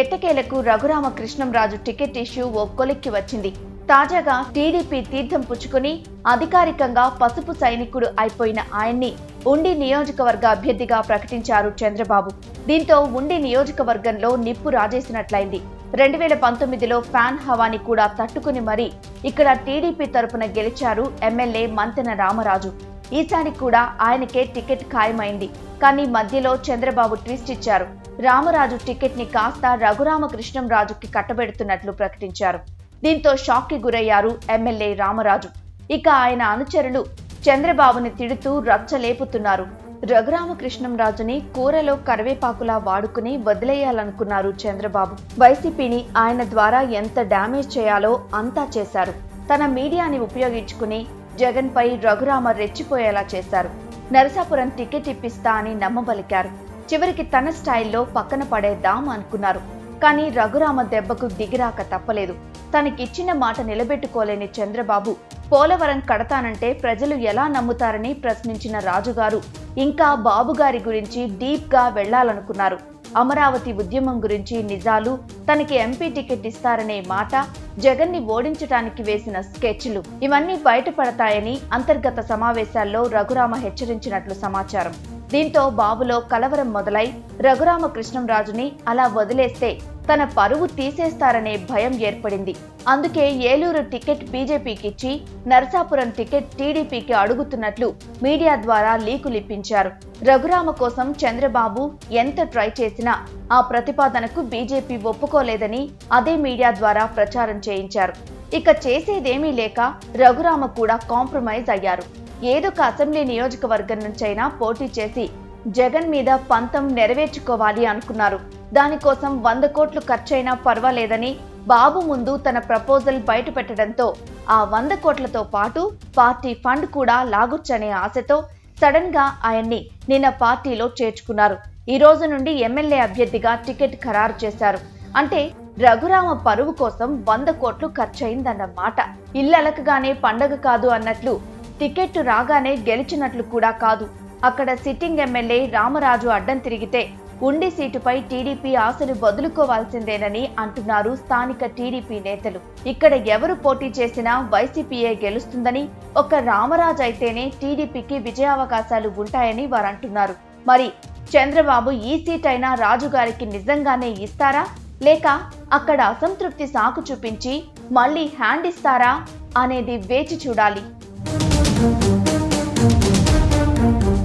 ఎట్టకేలకు Raghurama Krishnam Raju ticket issue ఓ కొలిక్కి వచ్చింది. తాజాగా టీడీపీ తీర్థం పుచ్చుకుని అధికారికంగా పసుపు సైనికుడు అయిపోయిన ఆయన్ని ఉండి నియోజకవర్గ అభ్యర్థిగా ప్రకటించారు చంద్రబాబు. దీంతో ఉండి నియోజకవర్గంలో నిప్పు రాజేసినట్లయింది. రెండు వేల పంతొమ్మిదిలో ఫ్యాన్ హవాని కూడా తట్టుకుని మరీ ఇక్కడ టీడీపీ తరపున గెలిచారు ఎమ్మెల్యే మంతెన రామరాజు. ఈసారి కూడా ఆయనకే టికెట్ ఖాయమైంది. కానీ మధ్యలో చంద్రబాబు ట్విస్ట్ ఇచ్చారు. రామరాజు టికెట్ని కాస్త రఘురామకృష్ణంరాజుకి కట్టబెడుతున్నట్లు ప్రకటించారు. దీంతో షాక్కి గురయ్యారు ఎమ్మెల్యే రామరాజు. ఇక ఆయన అనుచరులు చంద్రబాబుని తిడుతూ రచ్చలేపుతున్నారు. రఘురామకృష్ణంరాజుని కూరలో కరివేపాకులా వాడుకుని వదిలేయాలనుకున్నారు చంద్రబాబు. వైసీపీని ఆయన ద్వారా ఎంత డ్యామేజ్ చేయాలో అంతా చేశారు. తన మీడియాని ఉపయోగించుకుని జగన్ పై రఘురామ రెచ్చిపోయేలా చేశారు. నరసాపురం టికెట్ ఇప్పిస్తా అని నమ్మబలికారు. చివరికి తన స్టైల్లో పక్కన పడేద్దాం అనుకున్నారు. కానీ రఘురామ దెబ్బకు దిగిరాక తప్పలేదు. తనకిచ్చిన మాట నిలబెట్టుకోలేని చంద్రబాబు పోలవరం కడతానంటే ప్రజలు ఎలా నమ్ముతారని ప్రశ్నించిన రాజుగారు ఇంకా బాబుగారి గురించి డీప్గా వెళ్ళాలనుకున్నారు. అమరావతి ఉద్యమం గురించి నిజాలు తనకి ఎంపీ టికెట్ ఇస్తారనే మాట జగన్ని ఓడించటానికి వేసిన స్కెచ్లు ఇవన్నీ బయటపడతాయని అంతర్గత సమావేశాల్లో రఘురామ హెచ్చరించినట్లు సమాచారం. దీంతో బాబులో కలవరం మొదలై రఘురామకృష్ణంరాజుని అలా వదిలేస్తే తన పరువు తీసేస్తారనే భయం ఏర్పడింది. అందుకే ఏలూరు టికెట్ బీజేపీకి ఇచ్చి నరసాపురం టికెట్ టీడీపీకి అడుగుతున్నట్లు మీడియా ద్వారా లీకులిప్పించారు. రఘురామ కోసం చంద్రబాబు ఎంత ట్రై చేసినా ఆ ప్రతిపాదనకు బీజేపీ ఒప్పుకోలేదని అదే మీడియా ద్వారా ప్రచారం చేయించారు. ఇక చేసేదేమీ లేక రఘురామ కూడా కాంప్రమైజ్ అయ్యారు. ఏదొక అసెంబ్లీ నియోజకవర్గం నుంచైనా పోటీ చేసి జగన్ మీద పంతం నెరవేర్చుకోవాలి అనుకున్నారు. దానికోసం వంద కోట్లు ఖర్చైనా పర్వాలేదని బాబు ముందు తన ప్రపోజల్ బయటపెట్టడంతో ఆ వంద కోట్లతో పాటు పార్టీ ఫండ్ కూడా లాగొచ్చనే ఆశతో సడన్గా ఆయన్ని నిన్న పార్టీలో చేర్చుకున్నారు. ఈ రోజు నుండి ఎమ్మెల్యే అభ్యర్థిగా టికెట్ ఖరారు చేశారు. అంటే రఘురామ పరువు కోసం వంద కోట్లు ఖర్చయిందన్నమాట ఇల్లలకగానే పండగ కాదు అన్నట్లు టికెట్ రాగానే గెలిచినట్లు కూడా కాదు. అక్కడ సిట్టింగ్ ఎమ్మెల్యే రామరాజు అడ్డం తిరిగితే ఉండి సీటుపై టీడీపీ ఆశలు వదులుకోవాల్సిందేనని అంటున్నారు స్థానిక టీడీపీ నేతలు. ఇక్కడ ఎవరు పోటీ చేసినా వైసీపీఏ గెలుస్తుందని ఒక రామరాజు అయితేనే టీడీపీకి విజయావకాశాలు ఉంటాయని వారు అంటున్నారు. మరి చంద్రబాబు ఈ సీట్ అయినా రాజుగారికి నిజంగానే ఇస్తారా? లేక అక్కడ అసంతృప్తి సాకు చూపించి మళ్ళీ హ్యాండ్ ఇస్తారా? అనేది వేచి చూడాలి. Thank you.